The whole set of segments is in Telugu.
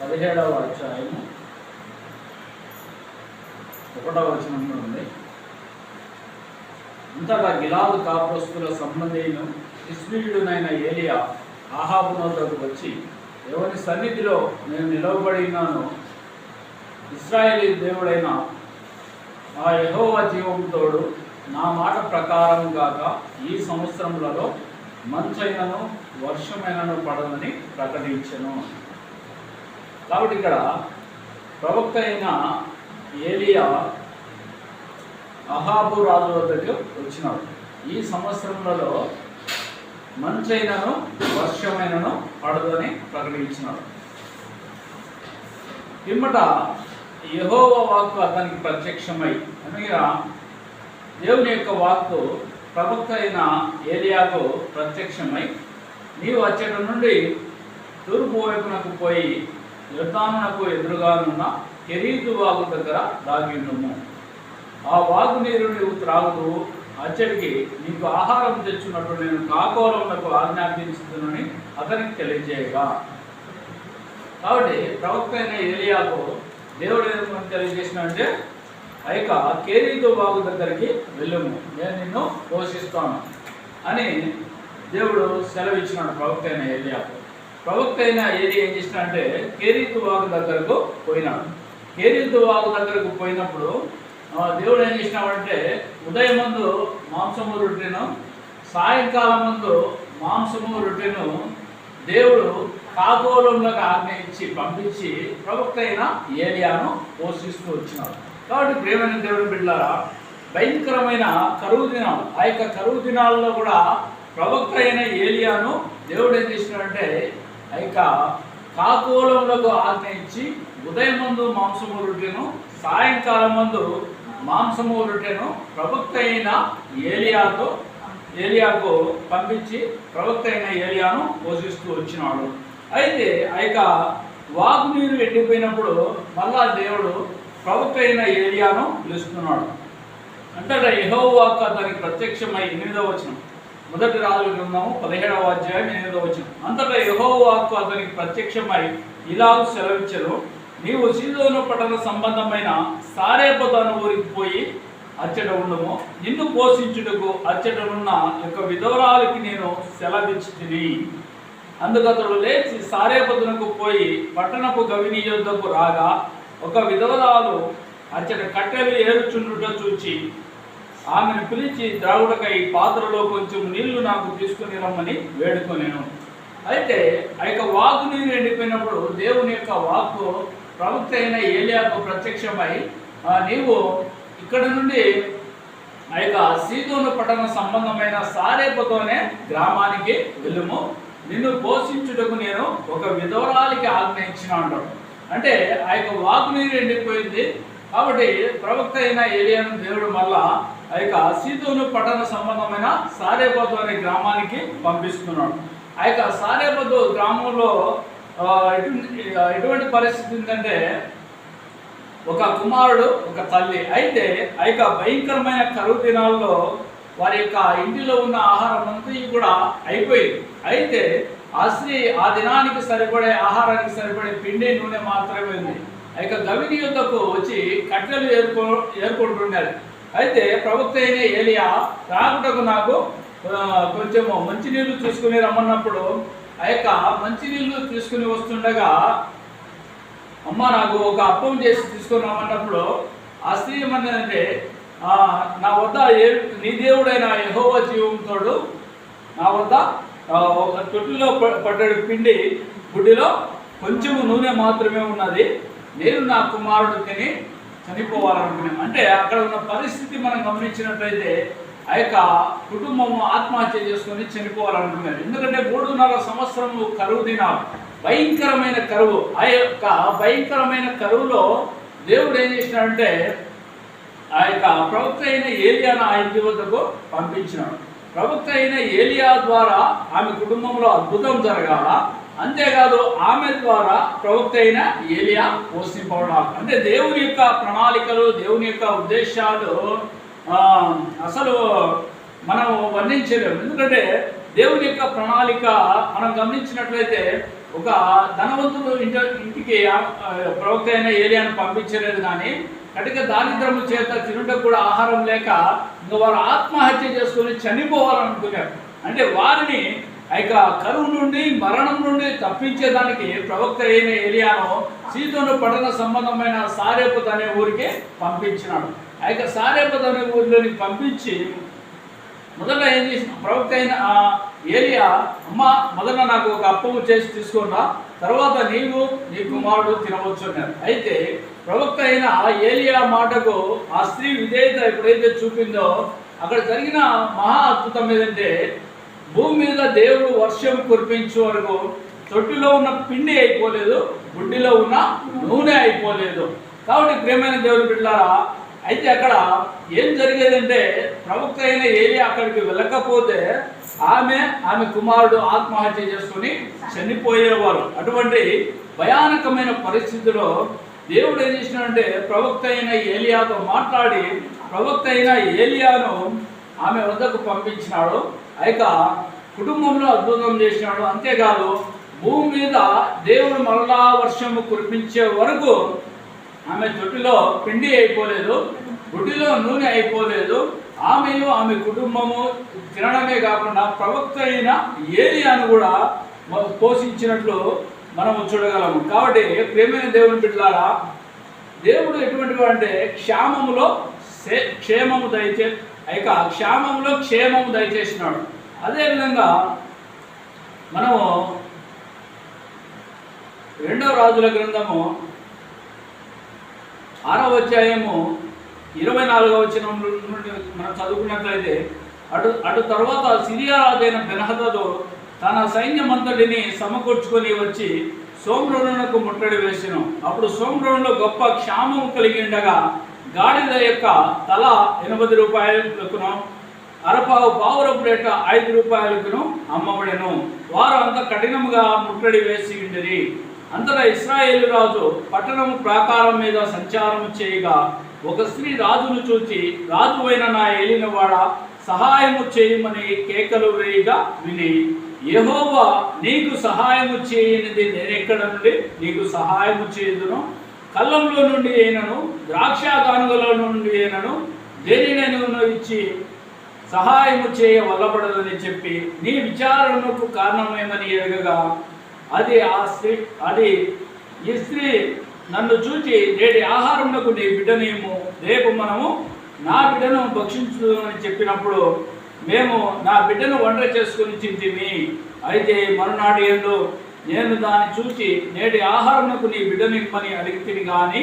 పదిహేడవ అధ్యాయం ఒకటవ వచనంలో ఉంది. అంతగా గిలాదు కాపురస్తుల సంబంధైన ఇస్మీయుడునైన ఏలియా ఆహాబునోదకు వచ్చి ఎవరి సన్నిధిలో నేను నిలవబడినాను ఇస్రాయేలీ దేవుడైన ఆ యహోవ జీవంతోడు నా మాట ప్రకారం గాక ఈ సంవత్సరములలో మంచైనను వర్షమైనను పడదని ప్రకటించను. కాబట్టి ఇక్కడ ప్రవక్త అయిన ఏలియా అహాబు రాజు వద్దకు వచ్చినాడు. ఈ సంవత్సరములలో మంచైనను వర్షమైనను పడదని ప్రకటించినాడు. పిమ్మట యహోవ వాక్కు అతనికి ప్రత్యక్షమై అనగా దేవుని యొక్క వాక్కు ప్రవక్త అయిన ఏలియాకు ప్రత్యక్షమై నీవు వచ్చేట నుండి తూర్పు వైపునకు పోయి యుద్ధానునకు ఎదురుగానున్న కెరీదు వాగు దగ్గర దాగిండుము ఆ వాగు నీరు నీవు త్రాగుతూ అచ్చడికి నీకు ఆహారం తెచ్చున్నట్టు నేను కాకోరమునకు ఆజ్ఞాపించుతున్నానని అతనికి తెలియజేయగా. కాబట్టి ప్రవక్త అయిన ఏలియాకు దేవుడు ఏమని తెలియజేసినంటే అయిక కేరీతో బాబు దగ్గరికి వెళ్ళము. నేను నిన్ను పోషిస్తాను అని దేవుడు సెలవిచ్చినాడు ప్రవక్త అయిన ఏలియాకు. ప్రవక్త అయిన ఏరియా ఏం చేసినాడంటే కేరీతు వాగు దగ్గరకు పోయినాడు. కేరీతు వాగు దగ్గరకు పోయినప్పుడు దేవుడు ఏం చేసినాడంటే ఉదయం ముందు మాంసము రొట్టెను సాయంకాలం ముందు మాంసము రొట్టెను దేవుడు కాగోళంలోకి ఆజ్ఞ ఇచ్చి పంపించి ప్రవక్త అయిన ఏలియాను పోషిస్తూ వచ్చినాడు. కాబట్టి ప్రేమైన దేవుని బిడ్డారా భయంకరమైన కరువు దినాలు ఆ యొక్క కరువు దినాల్లో కూడా ప్రవక్త అయిన ఏలియాను దేవుడు ఏం చేసినాడంటే ఇక కాకోలంలో కాకోలంలోకి ఆజ్ఞ ఇచ్చి ఉదయం ముందు మాంసము రొట్టెను సాయంకాలం ముందు మాంసము రొట్టెను ప్రవక్త అయిన ఏలియాతో ఏలియాకు పంపించి ప్రవక్త అయిన ఏలియాను పోషిస్తూ వచ్చినాడు. అయితే ఆ యొక్క వాగు నీరు ఎండిపోయినప్పుడు మళ్ళా దేవుడు ప్రవక్త అయిన ఏలియాను పిలుస్తున్నాడు. అంటే యహో వాక్ అతనికి ప్రత్యక్షమై ఎనిమిదవ వచనం. మొదటి రాజుల గ్రంథము పదిహేడవ అధ్యాయం ఎనిమిదవ వచ్చిన అంతటా యహో వాక్కు అతనికి ప్రత్యక్షమై ఇలాగ సెలవిచ్చరు నీవు సీదోను పట్టణ సంబంధమైన సారేపతను ఊరికి పోయి అచ్చట ఉండము. నిన్ను పోషించుటకు అచ్చటనున్న యొక్క విధవరాలకి నేను సెలవిచ్చితిని. అతడు లేచి సారేపతునకు పోయి పట్టణపు గవిని యుద్ధకు రాగా ఒక విధవరాలు అచ్చట కట్టెలు ఏరుచుండుట చూచి ఆమెను పిలిచి ద్రావుడకై పాత్రలో కొంచెం నీళ్ళు నాకు తీసుకుని రమ్మని వేడుకొనేను. అయితే ఆ యొక్క వాకు నీరు ఎండిపోయినప్పుడు దేవుని యొక్క వాక్కు ప్రవక్త అయిన ఏలియాకు ప్రత్యక్షమై నీవు ఇక్కడ నుండి ఆ యొక్క సీదోను పట్టణ సంబంధమైన సారేపతోనే గ్రామానికి వెళ్ళుము. నిన్ను పోషించుటకు నేను ఒక విధవరాలికి ఆజ్ఞ ఇచ్చిన అంటాడు అంటే ఆ యొక్క వాకు నీరు ఎండిపోయింది. కాబట్టి ప్రవక్త అయిన ఏలియాను దేవుడు మళ్ళా ఆ యొక్క సీదోను పట్టణ సంబంధమైన సారేపతు అనే గ్రామానికి పంపిస్తున్నాడు. ఆ యొక్క సారేపతు గ్రామంలో ఎటువంటి పరిస్థితి ఏంటంటే ఒక కుమారుడు ఒక తల్లి. అయితే ఆ యొక్క భయంకరమైన కరువు దినాల్లో వారి యొక్క ఇంటిలో ఉన్న ఆహారం అంతా కూడా అయిపోయింది. అయితే ఆ స్త్రీ ఆ దినానికి సరిపడే ఆహారానికి సరిపడే పిండి నూనె మాత్రమే ఉంది. ఆ యొక్క గవిని యుద్ధకు వచ్చి కట్టెలు ఏర్కొ ఏర్కొంటున్నారు అయితే ప్రవక్త అయిన ఏలియా రాకుటకు నాకు కొంచెము మంచినీళ్ళు తీసుకుని రమ్మన్నప్పుడు ఆ యొక్క మంచినీళ్ళు తీసుకుని వస్తుండగా అమ్మ నాకు ఒక అప్పం చేసి తీసుకుని రమ్మన్నప్పుడు ఆ స్త్రీ ఏమన్నదంటే నా వద్ద ఏ నీ దేవుడైన యహోవ జీవంతోడు నా వద్ద ఒక తొట్టిలో ప- పిండి గుడ్డిలో కొంచెము నూనె మాత్రమే ఉన్నది. నేను నా కుమారుడు తిని చనిపోవాలనుకున్నాం అంటే అక్కడ ఉన్న పరిస్థితి మనం గమనించినట్లయితే ఆ యొక్క కుటుంబము ఆత్మహత్య చేసుకొని చనిపోవాలనుకున్నారు. ఎందుకంటే మూడున్నర సంవత్సరము కరువు దినాలు. భయంకరమైన కరువు. ఆ యొక్క భయంకరమైన కరువులో దేవుడు ఏం చేసినాడంటే ఆ యొక్క ప్రవక్త అయిన ఏలియాను ఆ ఇంటి వద్దకు పంపించినాడు. ప్రవక్త అయిన ఏలియా ద్వారా ఆమె కుటుంబంలో అద్భుతం జరగాల. అంతేకాదు ఆమె ద్వారా ప్రవక్త అయిన ఏలియా పోషింపబడాలి. అంటే దేవుని యొక్క ప్రణాళికలు దేవుని యొక్క ఉద్దేశాలు అసలు మనం వర్ణించలేము. ఎందుకంటే దేవుని యొక్క ప్రణాళిక మనం గమనించినట్లయితే ఒక ధనవంతుడు ఇంట ఇంటికి ప్రవక్త అయిన ఏలియాను పంపించలేదు కానీ కటిక దారిద్రము చేత తినుటకు కూడా ఆహారం లేక ఇంకా వారు ఆత్మహత్య చేసుకొని చనిపోవాలనుకున్నారు. అంటే వారిని ఇక కరువు నుండి మరణం నుండి తప్పించేదానికి ప్రవక్త అయిన ఏలియాను సీతను పట్టణ సంబంధమైన సారేపత్ అనే ఊరికి పంపించినాడు. ఆ యొక్క సారేపత్ అనే ఊరిలోని పంపించి మొదట ఏం చేసిన ప్రవక్త అయిన ఆ ఏలియా అమ్మ మొదట నాకు ఒక అప్పము చేసి తీసుకున్నా తర్వాత నీవు నీ కుమారుడు తినవచ్చు అన్నారు. అయితే ప్రవక్త అయిన ఆ ఏలియా మాటకు ఆ స్త్రీ విధేయత ఎప్పుడైతే చూపిందో అక్కడ జరిగిన మహా అద్భుతం ఏదంటే భూమి మీద దేవుడు వర్షం కురిపించే వరకు తొట్టిలో ఉన్న పిండి అయిపోలేదు గుడ్డిలో ఉన్న నూనె అయిపోలేదు. కాబట్టి ప్రేమైన దేవుని బిడ్డారా అయితే అక్కడ ఏం జరిగేదంటే ప్రవక్త అయిన ఏలి అక్కడికి వెళ్ళకపోతే ఆమె ఆమె కుమారుడు ఆత్మహత్య చేసుకుని చనిపోయేవారు. అటువంటి భయానకమైన పరిస్థితిలో దేవుడు ఏం చేసినాడంటే ప్రవక్త అయిన ఏలియాతో మాట్లాడి ప్రవక్త అయిన ఏలియాను ఆమె వద్దకు పంపించినాడు. ఆ యొక్క కుటుంబంలో అద్భుతం చేసినాడు. అంతేకాదు భూమి మీద దేవుడు మరలా వర్షము కురిపించే వరకు ఆమె జుట్టులో పిండి అయిపోలేదు గుడ్డిలో నూనె అయిపోలేదు. ఆమెయు ఆమె కుటుంబము తినడమే కాకుండా ప్రవక్త అయిన ఏలియాను కూడా పోషించినట్లు మనము చూడగలము. కాబట్టి ప్రేమైన దేవుని బిడ్డలారా దేవుడు ఎటువంటి అంటే క్షేమములో క్షేమము దయచే యొక్క క్షేమములో క్షేమము దయచేసినాడు. అదేవిధంగా మనము రెండవ రాజుల గ్రంథము ఆరవ అధ్యాయము ఇరవై నాలుగవ వచ్చిన నుండి మనం చదువుకున్నట్లయితే అటు అటు తర్వాత సిరియా రాజైన బెనహదదు తన సైన్యమంతటిని సమకూర్చుకొని వచ్చి సోమ్రోణునకు ముట్టడి వేసెను. అప్పుడు సోమ్రోణులో గొప్ప క్షామము కలిగి ఉండగా గాడిద యొక్క తల ఎనభై రూపాయలకును అరపావు పావురపు రేట ఐదు రూపాయలకును అమ్మబడెను. వారు అంత కఠినముగా ముట్టడి వేసి ఉండిరి. అంతటా ఇస్రాయేలు రాజు పట్టణము ప్రాకారం మీద సంచారం చేయగా ఒక స్త్రీ రాజును చూచి రాజు అయిన నా ఏలినవాడ సహాయము చేయమని కేకలు వేయగా విని యెహోవా నీకు సహాయము చేయనిది నేనెక్కడ నుండి? నీకు సహాయము చేయదును? కళ్ళంలో నుండి అయినను ద్రాక్ష కానుగల నుండి అయినను దేనినైనా ఇచ్చి సహాయము చేయ వల్లబడదని చెప్పి నీ విచారణకు కారణమేమని ఎరగగా అది ఆ స్త్రీ అది ఈ స్త్రీ నన్ను చూచి నేటి ఆహారమునకు నీ బిడ్డనేమో రేపు మనము నా బిడ్డను భక్షించు అని చెప్పినప్పుడు మేము నా బిడ్డను వంట చేసుకుని చింతిమి అయితే మరునాడు ఏందో నేను దాన్ని చూచి నేటి ఆహారమునకు నీ బిడ్డనిమ్మని అడిగితిని కానీ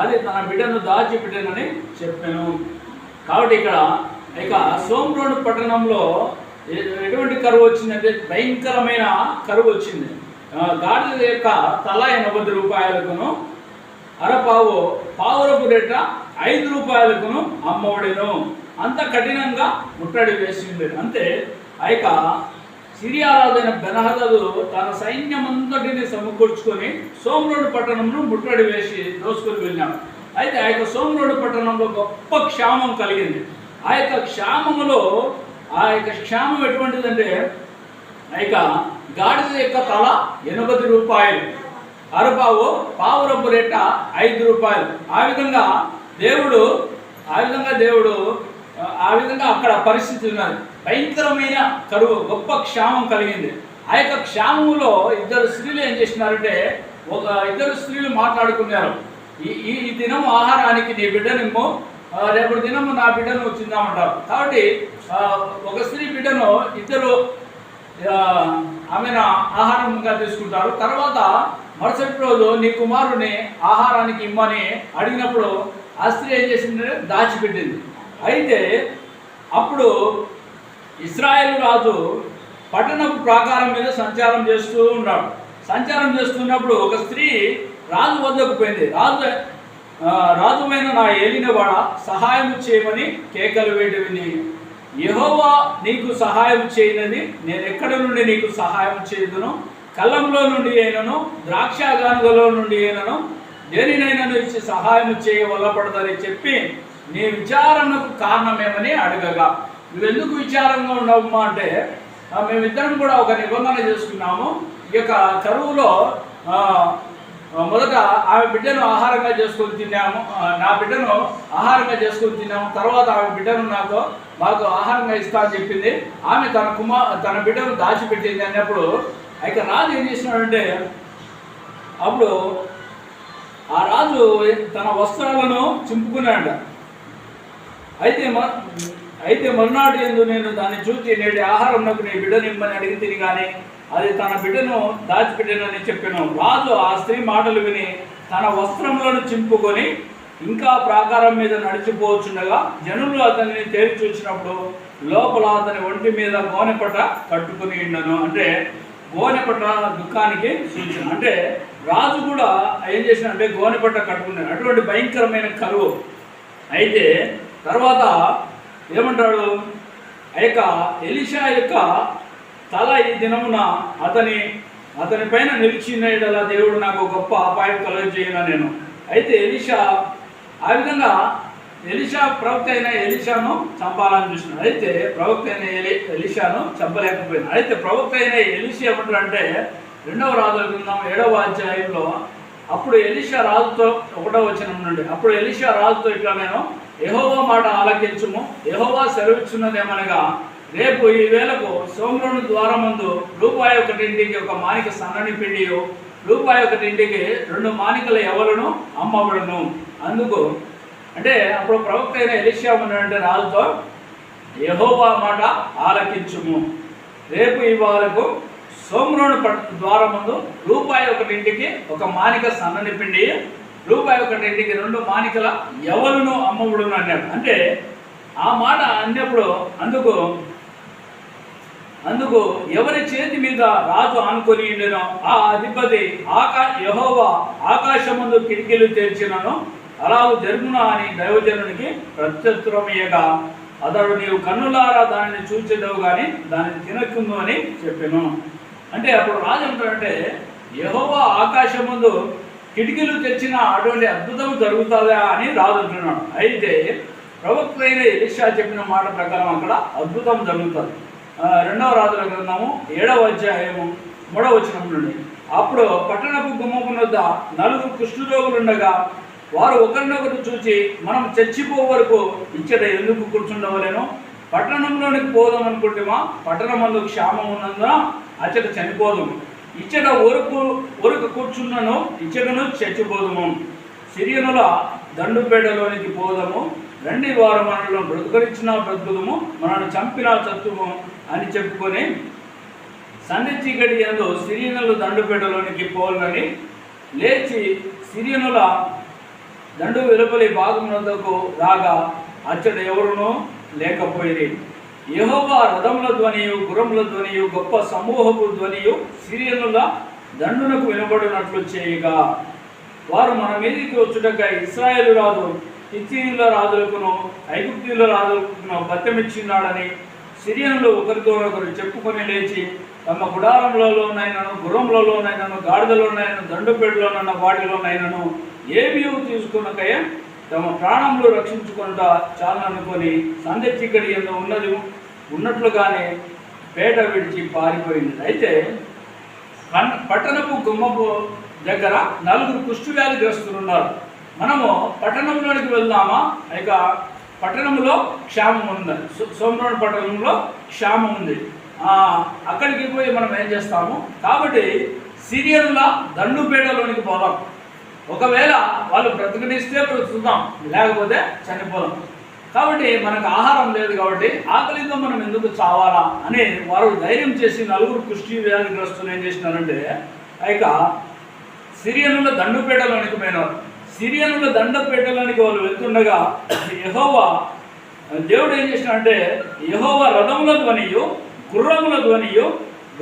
అది తన బిడ్డను దాచి బిడ్డనని చెప్పాను. కాబట్టి ఇక్కడ ఇక సోమ్రోడ్ పట్టణంలో ఎటువంటి కరువు వచ్చిందంటే భయంకరమైన కరువు వచ్చింది. గాడిద యొక్క తల ఎనభై రూపాయలకును అరపావు పావురపు రేట ఐదు రూపాయలకును అమ్మబడిను అంత కఠినంగా ముట్టడి వేసింది. అంతే. ఆ యొక్క సిరియారాజైన బెనహదదు తన సైన్యమంతటిని సమకూర్చుకొని సోమరోడు పట్టణంను ముట్టడి వేసి దోసుకొని వెళ్ళాడు అయితే ఆ యొక్క సోమరోడు పట్టణంలో గొప్ప క్షామం కలిగింది. ఆ యొక్క క్షామములో ఆ యొక్క క్షామం ఎటువంటిదంటే ఆ యొక్క గాడిద యొక్క తల ఎనభై రూపాయలు అరపావు పావురపు రేట ఐదు రూపాయలు. ఆ విధంగా దేవుడు ఆ విధంగా దేవుడు ఆ, ఆ విధంగా అక్కడ పరిస్థితి ఉన్నది. భయంకరమైన కరువు గొప్ప క్షామం కలిగింది. ఆ యొక్క క్షామములో ఇద్దరు స్త్రీలు ఏం చేసినారంటే ఒక ఇద్దరు స్త్రీలు మాట్లాడుకున్నారు. ఈ ఈ ఈ దినం ఆహారానికి నీ బిడ్డనిమ్ము రేపటి దినము నా బిడ్డను వచ్చిందామంటారు కాబట్టి ఒక స్త్రీ బిడ్డను ఇద్దరు ఆమెను ఆహారంగా తీసుకుంటారు. తర్వాత మరుసటి రోజు నీ కుమారుని ఆహారానికి ఇమ్మని అడిగినప్పుడు ఆ స్త్రీ ఏం చేసిందంటే దాచిపెట్టింది. అయితే అప్పుడు ఇస్రాయేల్ రాజు పట్టణపు ప్రాకారం మీద సంచారం చేస్తూ ఉన్నాడు. సంచారం చేస్తున్నప్పుడు ఒక స్త్రీ రాజు వద్దకు పోయింది. రాజు రాజుమైన నా ఏలినవాడ సహాయం చేయమని కేకలు వేడి విని నీకు సహాయం చేయనని నేను ఎక్కడ నుండి నీకు సహాయం చేయదును? కళ్ళంలో నుండి అయినను ద్రాక్ష గానుగలో నుండి అయినను దేనినైనాను ఇచ్చి సహాయం చేయవల్లపడదని చెప్పి నీ విచారణకు కారణమేమని అడగగా. నువ్వెందుకు విచారంగా ఉండవమ్మా అంటే మేమిద్దరం కూడా ఒక నిబంధన చేసుకున్నాము. ఈ యొక్క కరువులో మొదట ఆమె బిడ్డను ఆహారంగా చేసుకొని తిన్నాము. నా బిడ్డను ఆహారంగా చేసుకొని తిన్నాము. తర్వాత ఆమె బిడ్డను నాకు మాకు ఆహారంగా ఇస్తా అని చెప్పింది. ఆమె తన కుమార్ తన బిడ్డను దాచిపెట్టింది అన్నప్పుడు ఇక రాజు ఏం చేసినాడంటే అప్పుడు ఆ రాజు తన వస్త్రాలను చింపుకున్నాడు అయితే అయితే మరునాడు ఎందు నేను దాన్ని చూసి నేటి ఆహారం నాకు నీ బిడ్డ నిమ్మని అడిగి తిని కానీ అది తన బిడ్డను దాచిపెట్టానని చెప్పాను. రాజు ఆ స్త్రీ మాటలు విని తన వస్త్రములను చింపుకొని ఇంకా ప్రాకారం మీద నడిచిపోవచ్చుండగా జనులు అతనిని తేరి చూసినప్పుడు లోపల అతని ఒంటి మీద గోనెపట కట్టుకుని ఉండను. అంటే గోనెపట దుఃఖానికి సూచన. అంటే రాజు కూడా ఏం చేసిన అంటే గోనెపట్ట కట్టుకున్నాడు. అటువంటి భయంకరమైన కరువు. అయితే తర్వాత ఏమంటాడు? ఆ యొక్క ఎలిషా యొక్క తల ఈ దినమున అతని అతని పైన నిలిచిన దేవుడు నాకు గొప్ప అపాయం కలుగజేయను నేను అయితే ఎలిషా ఆ విధంగా ఎలిషా ప్రవక్త అయిన ఎలిషాను చంపాలని చూసినాడు. అయితే ప్రవక్త అయిన ఎలి ఎలిషాను చంపలేకపోయినాడు. అయితే ప్రవక్త అయిన ఎలిషా ఏమంటాడంటే రెండవ రాజుల గ్రంథం ఏడవ అధ్యాయంలో అప్పుడు ఎలిషా రాజుతో ఒకటో వచ్చిన నుండి అప్పుడు ఎలిషా రాజుతో ఇట్లా నేను యెహోవా మాట ఆలకించుము. యెహోవా సెలవిచ్చున్నదేమనగా రేపు ఈ వేళకు సోమరుని ద్వారమందు రూపాయి ఒకటింటికి ఒక మానిక సన్నని పిండియు రూపాయి ఒకటింటికి రెండు మానికల ఎవలను అమ్మబడును. అందుకు అంటే అప్పుడు ప్రవక్త అయిన ఎలిషా రాజుతో యెహోవా మాట ఆలకించుము. రేపు ఇవాళకు సోమరుని పట్ ద్వారమందు రూపాయి ఒకటింటికి ఒక మానిక సన్నని పిండి రూపాయి ఒకటింటికి రెండు మానికల ఎవరును అమ్మవుడును అన్నాడు అంటే ఆ మాట అన్నప్పుడు అందుకు అందుకు ఎవరి చేతి మీద రాజు ఆనుకొని ఉండెనో ఆ అధిపతి ఆకా యహోవా ఆకాశమందు కిటికీలు తెరిచినను అలా జరుగునా అని దైవజనునికి ప్రత్యుత్తరమయ్యగా అతడు నీవు కన్నులారా దానిని చూచేదవు కానీ దానిని తినకుందు అని చెప్పాను. అంటే అప్పుడు రాజు అంటాడంటే యహోవా ఆకాశం ముందు కిటికీలు తెచ్చిన అటువంటి అద్భుతం జరుగుతుందా అని రాజు అంటున్నాడు. అయితే ప్రవక్త ఎలిషా చెప్పిన మాట ప్రకారం అక్కడ అద్భుతం జరుగుతుంది. రెండవ రాజుల గ్రంథము ఏడవ అధ్యాయము మూడవ వచనం నుండి. అప్పుడు పట్టణపు గుమ్మపు వద్ద నలుగురు కుష్ఠరోగులుండగా వారు ఒకరినొకరు చూచి మనం చచ్చిపో వరకు ఇచ్చట ఎందుకు కూర్చుండవలేను? పట్టణంలోనికి పోదాం అనుకుంటేమా పట్టణమందు క్షామం ఉన్నందున అచ్చట చనిపోదు ఇచ్చట ఒరుకు ఒరుకు కూర్చున్నను ఇచ్చటను చచ్చిపోదము. సిరియనుల దండుపేటలోనికి పోదము. రండి వారు మనలో బ్రతుకరించిన బ్రతుకుదము మనల్ని చంపిన చత్తుము అని చెప్పుకొని సన్ని చీకటి ఎందు సిరియనులు దండుపేటలోనికి పోలని లేచి సిరియనుల దండు వెలుపలి భాగమునందుకు రాగా అచ్చట ఎవరునూ లేకపోయింది యహోవా రథముల ధ్వనియు గురముల ధ్వనియు గొప్ప సమూహపు ధ్వనియు సిరియనుల దండునకు వినబడినట్లు చేయగా. వారు మన మీదికి వచ్చుటక ఇస్రాయేల్ రాజు హిత్తీయుల రాజులకును ఐగుప్తీయుల రాజులకును బత్తెమిచ్చిన్నాడని సిరియనులు ఒకరితో ఒకరు చెప్పుకొని లేచి తమ గుడారములలోనైనను గుర్రములలోనైనను గాడిదలోనైనా దండుపేటలోనన్న వాటిలోనైనను ఏమీ తీసుకున్నకయ్యా తమ ప్రాణములు చాలా చాలనుకొని సంధ్య చీకటి ఎందు ఉన్నది ఉన్నట్లుగానే పేట విడిచి పారిపోయింది. అయితే పట్టణపు గుమ్మపు దగ్గర నలుగురు కుష్టి వ్యాధి ఉన్నారు. మనము పట్టణంలోనికి వెళ్దామా? ఇక పట్టణంలో క్షామం ఉంది. సో- పట్టణంలో క్షామం ఉంది. అక్కడికి పోయి మనం ఏం చేస్తాము? కాబట్టి సిరియన్ల దండుపేటలోనికి పోదాం. ఒకవేళ వాళ్ళు బ్రతుకునిస్తే బ్రతుకుతాం లేకపోతే చనిపోదాం. కాబట్టి మనకు ఆహారం లేదు కాబట్టి ఆకలితో మనం ఎందుకు చావాలా అని వారు ధైర్యం చేసి నలుగురు కుష్టి వ్యాధిగ్రస్తులు ఏం చేసినారంటే ఇక సిరియనుల దండుపేటలోనికి పోయినారు. సిరియనుల దండపేటలోనికి వాళ్ళు వెళ్తుండగా యహోవా దేవుడు ఏం చేసినాడంటే యహోవా రథముల ధ్వనియు గుర్రముల ధ్వనియు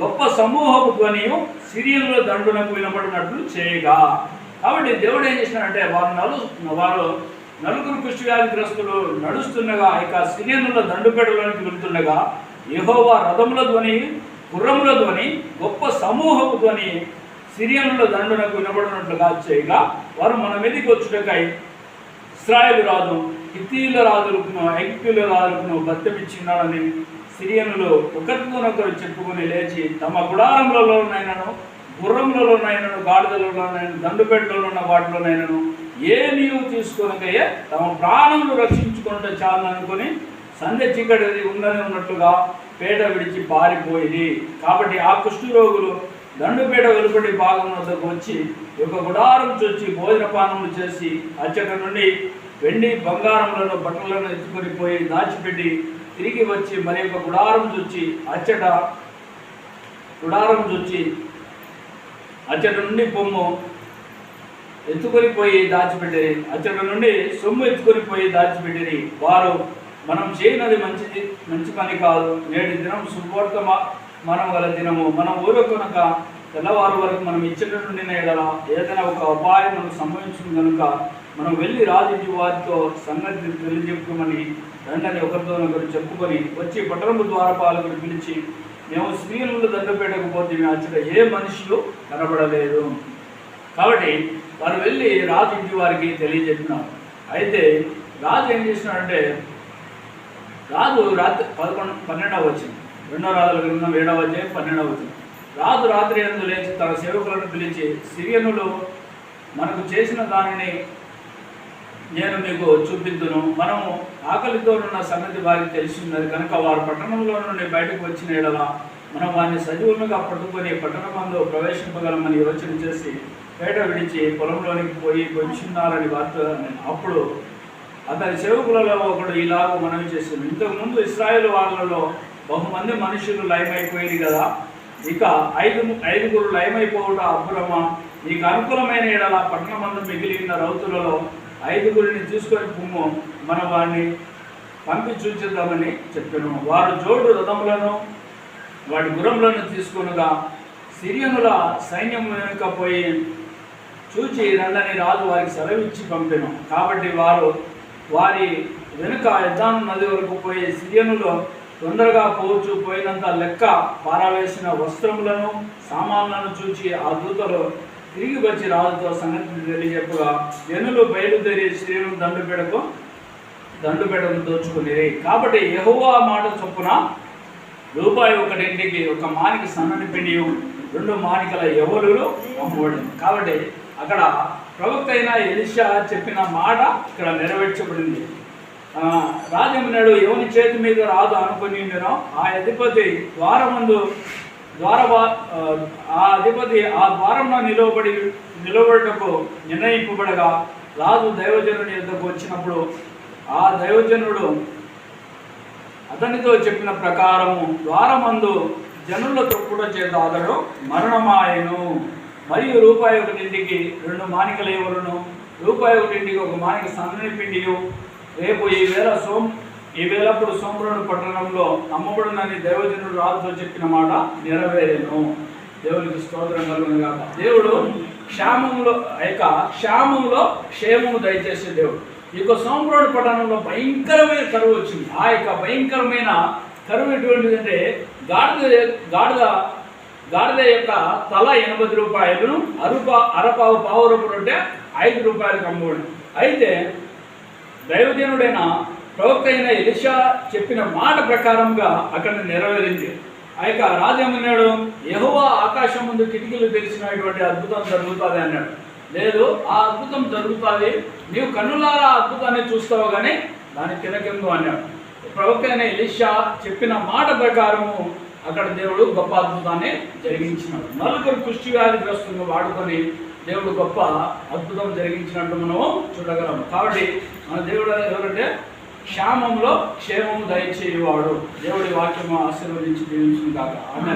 గొప్ప సమూహపు ధ్వనియు సిరియనుల దండునకు వినబడినట్లు చేయగా. కాబట్టి దేవుడు ఏం చేసినాడంటే వారు నలు వారు నలుగురు కుష్టి వ్యాధిగ్రస్తులు నడుస్తుండగా ఇక సిరియనుల దండుపేటలోనికి వెళ్తుండగా యెహోవా రథముల ధ్వని గుర్రముల ధ్వని గొప్ప సమూహపు ధ్వని సిరియనుల దండునకు వినబడినట్లుగా చేయగా వారు మన మీదకి వచ్చుటకై ఇస్రాయల్ రాజు హిత్తీయుల రాజులకును ఐక్యుల రాజులకును బత్తమిచ్చినాడని సిరియనులు ఒకరితోనొకరు చెప్పుకొని లేచి తమ గుడారములలోనైనను గుర్రములలోనైనను గాడిదలలోనైనా దండుపెట్టలో ఉన్న వాటిలోనైనను ఏ నీవు తీసుకొనకయ్యే తమ ప్రాణములు రక్షించుకుంటే చాలు అనుకుని సంధ్య చీకటి ఉందని ఉన్నట్లుగా పేట విడిచి పారిపోయింది కాబట్టి ఆ కుష్ఠరోగులు దండుపేట వెలుపడి భాగం వద్దకు వచ్చి ఒక గుడారం చొచ్చి భోజనపానములు చేసి అచ్చట నుండి వెండి బంగారములను బట్టలను ఎత్తుకొని పోయి దాచిపెట్టి తిరిగి వచ్చి మరి ఒక గుడారం చొచ్చి అచ్చట గుడారం చొచ్చి అతడి నుండి పొమ్ము ఎత్తుకొని పోయి దాచిపెట్టిరి. అతడి నుండి సొమ్ము ఎత్తుకొని పోయి దాచిపెట్టిరి. వారు మనం చేయనది మంచిది మంచి పని కాదు. నేటి దినం సువర్తమ మనం గల దినము. మనం ఊరకొనక తెల్లవారు వరకు మనం ఇచ్చట నుండిన ఎడల ఏదైనా ఒక అపాయం మనకు సంభవించింది కనుక మనం వెళ్ళి రాజు వారితో సంగతి తెలియజెప్పుకోమని దండని ఒకరితో ఒకరు చెప్పుకొని వచ్చి పట్టణము ద్వారపాలకుడు పిలిచి మేము స్త్రీలు దండపెట్టకపోతే మేము అచ్చట ఏ మనుషులు కనబడలేదు. కాబట్టి వారు వెళ్ళి రాజు ఇంటి వారికి తెలియజెప్పినారు. అయితే రాజు ఏం చేసినాడంటే రాజు రాత్రి పదకొండు పన్నెండవ వచ్చింది రెండో రాజుల గ్రంథం ఏడవ అధ్యాయం పన్నెండవ వచ్చింది రాజు రాత్రి ఎందు లేచి తన సేవకులను పిలిచి సిరియనులు మనకు చేసిన దానిని నేను మీకు చూపిద్దును. మనము ఆకలితో ఉన్న సంగతి వారికి తెలిసిన్నది కనుక వారు పట్టణంలో నుండి బయటకు వచ్చిన ఎడల మనం వారిని సజీవులుగా పట్టుకొని పట్టణమంలో ప్రవేశింపగలమని యోచన చేసి పేట విడిచి పొలంలోనికి పోయి కొంచున్నారని వార్త అప్పుడు అతని సేవకులలో ఒకడు ఇలాగ మనవి చేసింది ఇంతకుముందు ఇస్రాయేల్ వాళ్ళలో బహుమంది మనుషులు లయమైపోయింది కదా ఇక ఐదు ఐదుగురు లయమైపోవట అబ్బురమా నీకు అనుకూలమైన ఎడల పట్టణమందు మిగిలిన రౌతులలో ఐదుగురిని చూసుకొని పుమ్ము మన వారిని పంపి చూచిద్దామని చెప్పాను. వారు జోడు రథములను వాటి గురములను తీసుకునగా సిరియనుల సైన్యం వెనుక పోయి చూచి రండని రాజు వారికి సెలవిచ్చి పంపాను. కాబట్టి వారు వారి వెనుక యద్దాను నది వరకు పోయి సిరియనులో తొందరగా పోవచ్చు పోయినంత లెక్క పారవేసిన వస్త్రములను సామాన్లను చూచి ఆ దూతలు తిరిగి వచ్చి రాజుతో సంగతి తెలియజెప్పగా. జనులు బయలుదేరి సిరియను దండుపెడకు దండుపెడకు దోచుకునేది. కాబట్టి ఎహోవా మాట చొప్పున రూపాయి ఒకటింటికి ఒక మానిక సన్నని పిండి రెండు మానికల ఎవరులు అమ్మబడింది కాబట్టి అక్కడ ప్రవక్త అయిన ఎలిషా చెప్పిన మాట ఇక్కడ నెరవేర్చబడింది. ఆ, రాజమున్నాడు ఎవని చేతి మీద రాదు అనుకుని ఉండెనో ఆ అధిపతి ద్వారముందు ద్వారవా ఆ అధిపతి ఆ ద్వారంలో నిలవబడి నిలబడటకు నిర్ణయింపబడగా రాజు దైవజనుడి యొక్కకు వచ్చినప్పుడు ఆ దైవజనుడు అతనితో చెప్పిన ప్రకారము ద్వారమందు జనుల తొక్కుడ చేత అతడు మరణమాయను. మరియు రూపాయి ఒకటింటికి రెండు మానికలు ఇవ్వలను రూపాయి ఒకటింటికి ఒక మానిక సన్నని పిండియు. రేపు ఈ వేళ సోం ఈ వేళప్పుడు సోమరుడు పట్టణంలో అమ్మబడునని దైవజనుడు రాజుతో చెప్పిన మాట నెరవేరేను. దేవునికి స్తోత్రం కలుగును కాక దేవుడు క్షామంలో యొక్క క్షామంలో క్షేమము దయచేసే దేవుడు. ఈ యొక్క సోమరుడు పట్టణంలో భయంకరమైన కరువు వచ్చింది. ఆ యొక్క భయంకరమైన కరువు ఎటువంటిదంటే గాడిద గాడిద గాడిద యొక్క తల ఎనభై రూపాయలను అరుప అరపావు పావు రూపాయలు అంటే ఐదు రూపాయలకు అమ్మబడి. అయితే దైవజనుడైన ప్రవక్త అయిన ఎలిషా చెప్పిన మాట ప్రకారంగా అక్కడ నెరవేరింది. ఆ యొక్క రాజేమన్నాడు యెహోవా ఆకాశం ముందు కిటికీలు తెలిసినటువంటి అద్భుతం జరుగుతుంది అన్నాడు. లేదు ఆ అద్భుతం జరుగుతుంది. నీవు కన్నులారా ఆ అద్భుతాన్ని చూస్తావు కానీ దాని తినకెందు అన్నాడు. ప్రవక్త అయిన ఎలిషా చెప్పిన మాట ప్రకారము అక్కడ దేవుడు గొప్ప అద్భుతాన్ని జరిగించినాడు. నలుగురు కుష్టి వ్యాధిగ్రస్తులను వాడుకొని దేవుడు గొప్ప అద్భుతం జరిగించినట్టు మనము చూడగలం కాబట్టి మన దేవుడు ఎవరంటే క్షామంలో క్షేమము దయచేయవాడు. దేవుడి వాక్యము ఆశీర్వదించి దీవించిన కాక ఆమె